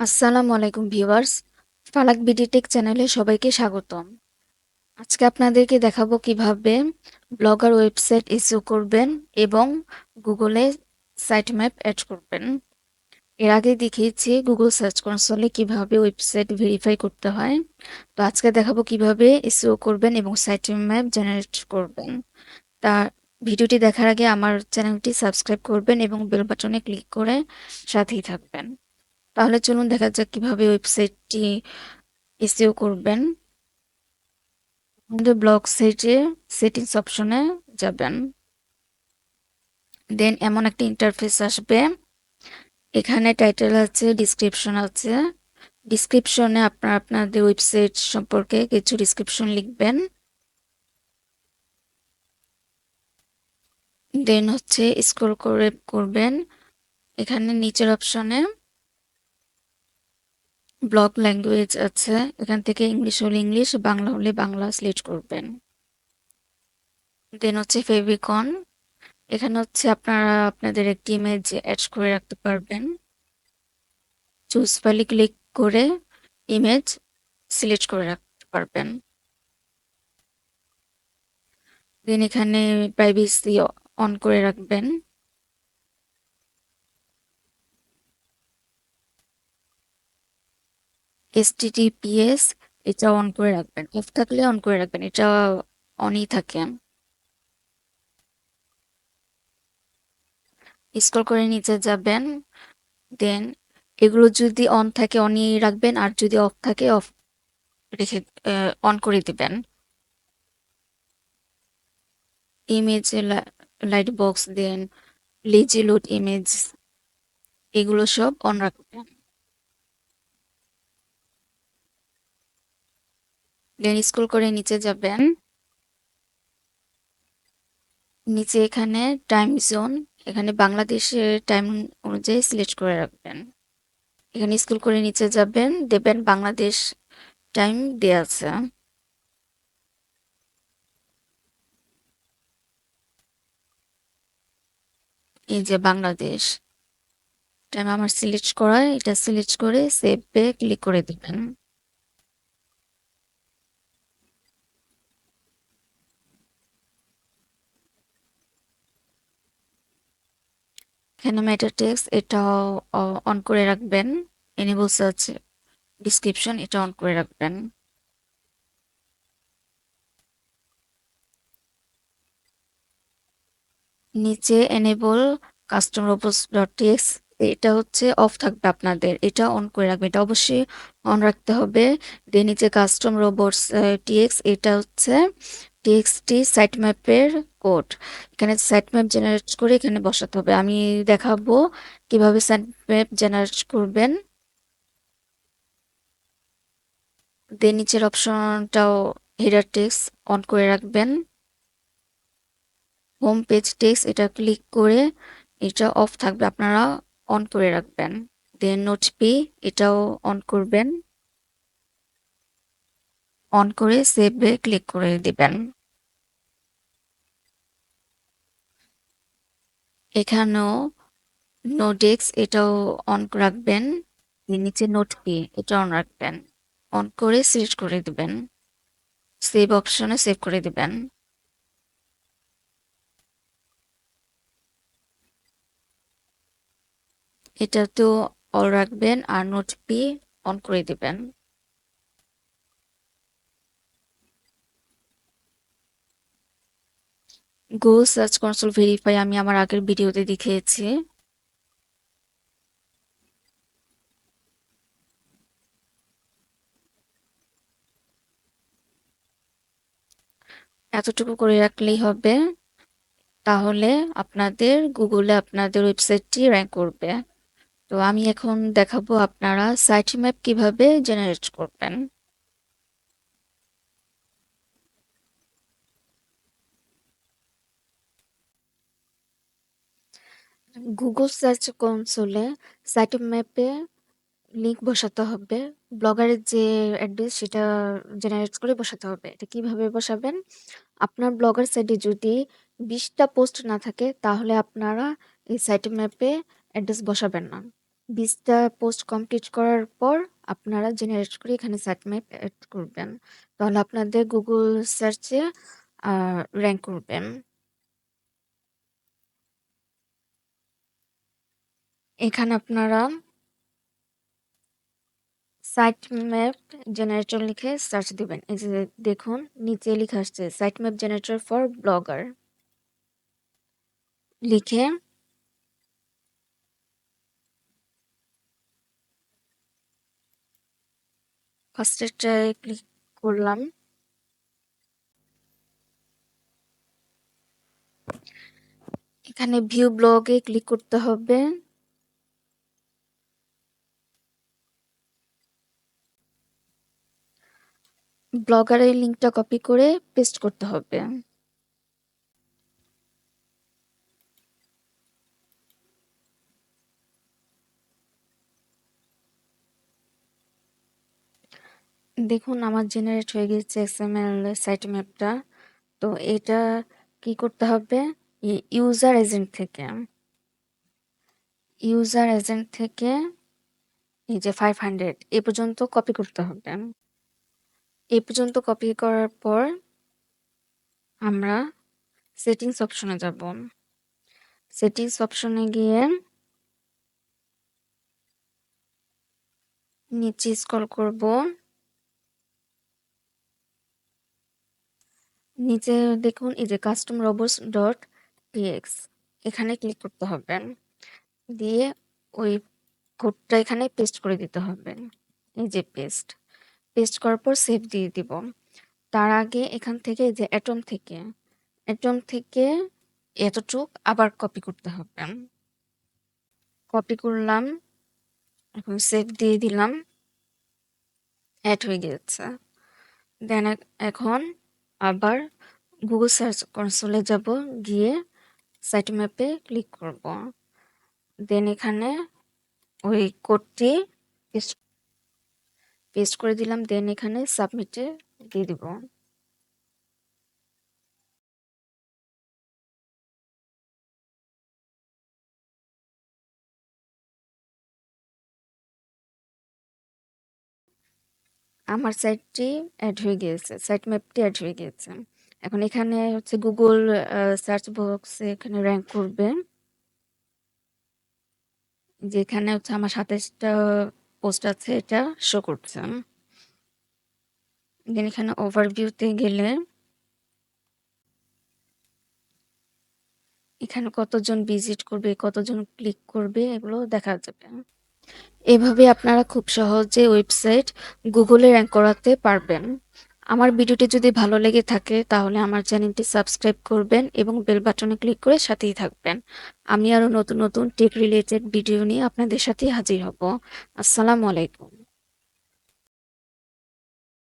আসসালামু আলাইকুম ভিউয়ার্স। ফালাক বিডিটেক চ্যানেলে সবাইকে স্বাগতম। আজকে আপনাদেরকে দেখাবো কীভাবে ব্লগার ওয়েবসাইট ইস্যু করবেন এবং গুগলে সাইট ম্যাপ অ্যাড করবেন। এর আগে দেখিয়েছি গুগল সার্চ কনসোলে কীভাবে ওয়েবসাইট ভেরিফাই করতে হয়। তো আজকে দেখাবো কীভাবে ইস্যু করবেন এবং সাইট ম্যাপ জেনারেট করবেন। তা ভিডিওটি দেখার আগে আমার চ্যানেলটি সাবস্ক্রাইব করবেন এবং বেল বাটনে ক্লিক করে সাথেই থাকবেন। তাহলে চলুন দেখা যাক কীভাবে ওয়েবসাইটটি এসইও করবেন। আমাদের ব্লগ সাইটে সেটিংস অপশনে যাবেন। দেন এমন একটা ইন্টারফেস আসবে। এখানে টাইটেল আছে ডিসক্রিপশন আছে। ডিসক্রিপশনে আপনার আপনাদের ওয়েবসাইট সম্পর্কে কিছু ডিসক্রিপশন লিখবেন। দেন হচ্ছে স্ক্রল করে করবেন। এখানে নিচের অপশনে ব্লক ল্যাঙ্গুয়েজ আছে, এখান থেকে ইংলিশ হলে ইংলিশ, বাংলা হলে বাংলা সিলেক্ট করবেন। দেন হচ্ছে ফেভিকন এখানে হচ্ছে আপনারা আপনাদের একটি ইমেজ অ্যাড করে রাখতে পারবেন। চুজ ফাইলে ক্লিক করে ইমেজ সিলেক্ট করে রাখতে পারবেন। দেন এখানে প্রাইভেসি অন করে রাখবেন। এসটিটিপিএস এটা অন করে রাখবেন। অফ থাকলে অন করে রাখবেন, এটা অনই থাকে। স্ক্রল করে নিচে যাবেন দেন এগুলো যদি অন থাকে অনই রাখবেন, আর যদি অফ থাকে অফ রেখে অন করে দিবেন। Image light box then lazy load image এগুলো সব অন রাখবেন। দেন স্ক্রল করে নিচে যাবেন। নিচে এখানে টাইম জোন এখানে বাংলাদেশের টাইম অনুযায়ী সিলেক্ট করে রাখবেন। এখানে স্কুল করে নিচে যাবেন দেবেন বাংলাদেশ টাইম দেওয়া আছে। এই যে বাংলাদেশ টাইম আমার সিলেক্ট করা, এটা সিলেক্ট করে সেভ পে ক্লিক করে দিবেন। এখানে মেটা টেক্সট এটাও অন করে রাখবেন। এনেবল সার্চ ডিসক্রিপশন এটা অন করে রাখবেন। নিচে enable custom robots dot TX এটা হচ্ছে অফ থাকবে আপনাদের। এটা অন করে রাখবে এটা অবশ্যই অন রাখতে হবে। দেন নিচে কাস্টম রোবটস টিএক্স এটা হচ্ছে টিএক্সটি সাইট ম্যাপের কোড। এখানে সাইট ম্যাপ জেনারেট করে এখানে বসাতে হবে। আমি দেখাবো কীভাবে সাইট ম্যাপ জেনারেট করবেন। দেন নিচের অপশনটাও হেডার টেক্স অন করে রাখবেন। হোম পেজ টেক্স এটা ক্লিক করে এটা অফ থাকবে, আপনারা অন করে রাখবেন। দেন নোট পি, এটাও অন করবেন। অন করে সেভে ক্লিক করে দিবেন। এখানেও নোডেক্স এটাও অন রাখবেন। নিচে নোট পি এটা অন রাখবেন। অন করে সিলেক্ট করে দিবেন। সেভ অপশনে সেভ করে দিবেন। এটা তো অল রাখবেন আর নোট পি অন করে দিবেন। গো সার্চ কনসোল ভেরিফাই আমি আমার আগের ভিডিওতে দেখিয়েছি। এতটুকু করে রাখলেই হবে। তাহলে আপনাদের গুগলে আপনাদের ওয়েবসাইটটি র্যাঙ্ক করবে। তো আমি এখন দেখাবো আপনারা সাইট ম্যাপ কীভাবে জেনারেট করবেন। গুগল সার্চ কনসোলে সাইট ম্যাপে লিঙ্ক বসাতে হবে। ব্লগারের যে অ্যাড্রেস সেটা জেনারেট করে বসাতে হবে। এটা কীভাবে বসাবেন? আপনার ব্লগার সাইটে যদি বিশটা পোস্ট না থাকে, তাহলে আপনারা এই সাইট ম্যাপে অ্যাড্রেস বসাবেন না। বিশটা পোস্ট কমপ্লিট করার পর আপনারা জেনারেট করে এখানে সাইট ম্যাপ এড করবেন। তাহলে আপনাদের গুগল সার্চে র্যাঙ্ক করবেন। এখানে আপনারা সাইট ম্যাপ জেনারেটর লিখে সার্চ দিবেন। এই যে দেখুন, নিচে লেখা আসছে site map generator for blogger লিখে ফার্স্টেরটায় ক্লিক করলাম। এখানে ভিউ ব্লগে ক্লিক করতে হবে। ব্লগারের লিঙ্কটা কপি করে পেস্ট করতে হবে। দেখুন, আমার জেনারেট হয়ে গেছে এক্সএমএল সাইট ম্যাপটা তো এটা কি করতে হবে? ইউজার এজেন্ট থেকে। ইউজার এজেন্ট থেকে এই যে ফাইভ হান্ড্রেড এ পর্যন্ত কপি করতে হবে। এ পর্যন্ত কপি করার পর আমরা সেটিংস অপশনে যাব। সেটিংস অপশনে গিয়ে নিচে স্ক্রল করব। নিচে দেখুন, এই যে কাস্টম রোবটস ডট টিএক্স এখানে ক্লিক করতে হবে। দিয়ে ওই কোডটা এখানে পেস্ট করে দিতে হবে, এই যে পেস্ট পেস্ট করার পর সেভ দিয়ে দিব। তার আগে এখান থেকে যে অ্যাটম থেকে অ্যাটম থেকে এতটুক আবার কপি করতে হবে। কপি করলাম, এখন সেভ দিয়ে দিলাম অ্যাড হয়ে গেছে। দেন এখন আবার গুগল সার্চ কনসোলে যাব, গিয়ে সাইট ম্যাপে ক্লিক করব। দেন এখানে ওই কোডটি পেস্ট পেস্ট করে দিলাম দেন এখানে সাবমিটে দিয়ে দিব। আমার সাইটটি অ্যাড হয়ে গিয়েছে সাইট ম্যাপটি অ্যাড হয়ে গিয়েছে। এখন এখানে হচ্ছে গুগল সার্চ বক্সে এখানে র্যাঙ্ক করবে। যেখানে হচ্ছে আমার সাতাশটা পোস্ট আছে, এটা শো করছে দেন এখানে ওভারভিউতে গেলে এখানে কতজন ভিজিট করবে, কতজন ক্লিক করবে, এগুলো দেখা যাবে। এভাবে আপনারা খুব সহজে ওয়েবসাইট গুগলে র্যাঙ্ক করাতে পারবেন। আমার ভিডিওটি যদি ভালো লেগে থাকে, তাহলে আমার চ্যানেলটি সাবস্ক্রাইব করবেন এবং বেল বাটনে ক্লিক করে সাথেই থাকবেন। আমি আরও নতুন নতুন টেক রিলেটেড ভিডিও নিয়ে আপনাদের সাথে হাজির হব। আসসালামু আলাইকুম।